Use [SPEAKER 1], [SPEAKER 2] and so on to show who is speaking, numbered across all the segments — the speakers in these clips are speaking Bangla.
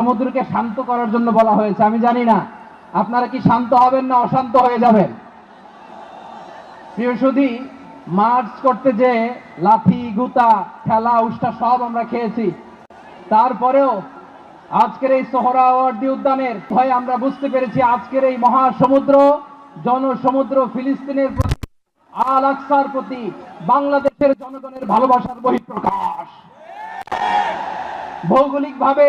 [SPEAKER 1] সমুদ্রকে শান্ত করার জন্য বলা হয়েছে। আমি জানি না, আপনারা কি শান্ত হবেন না অশান্ত হয়ে যাবেন? প্রিয় মার্চ করতে যে লাথি, গুতা, খেলা, উষ্টা সব আমরা খেয়েছি। তারপরেও আজকের এই সোহরাওয়ার্দী উদ্যানের ভয়ে আমরা বুঝতে পেরেছি আজকের এই মহাসমুদ্র, জনসমুদ্র, ফিলিস্তিনের প্রতি, আল আকসার প্রতি, বাংলাদেশের জনগণের ভালোবাসার বহিঃপ্রকাশ। ভৌগোলিকভাবে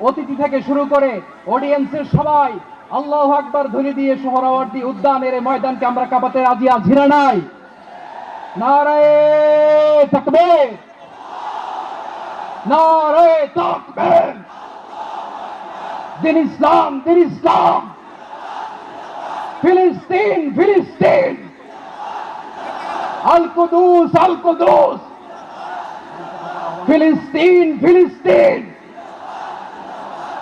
[SPEAKER 1] অতিথি থেকে শুরু করে অডিয়েন্সের সবাই আল্লাহ আকবার ধ্বনি দিয়ে সোহরাওয়ার্দী উদ্যানের ময়দানকে আমরা কাঁপাতে রাজি আছি না নাই? ফিলিস্তিন ফিলিস্তিন। ফিলিস্তিন ফিলিস্তিন।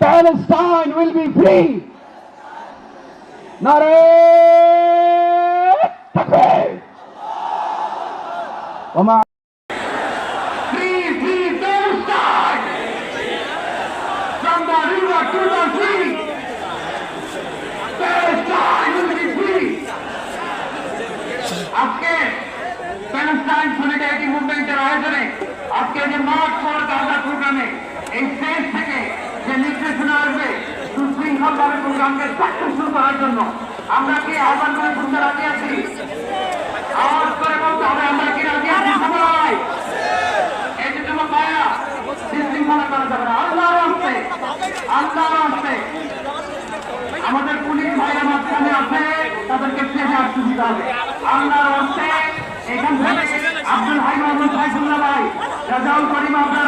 [SPEAKER 1] Palestine will be free.
[SPEAKER 2] নারে তাকবীর ওমা আজকে প্যালেস্টাইন সলিডারিটি মুভমেন্টের আয়োজনে আজকে যে মার্চ করার আমরা ভাবে প্রোগ্রামকে সাকসেসফুল করার জন্য আমরা কি আহ্বান করে শুনতে রাজি আছি? আওয়াজ করে বলতে হবে, আমরা কি রাজি আছি সবাই? এই যুবক ভাইয়া, বিশৃঙ্খলা করা যাবে না। আল্লাহর আসতে আল্লাহর আসতে আমাদের পুলিশ ভাইরা মাঝখানে আছে, তাদেরকে স্টেজে আসতে দিতে হবে। আল্লাহর আসতে এখান থেকে আব্দুল হাই সাইফুল্লাহ ভাই রাজাউল করিম আবদার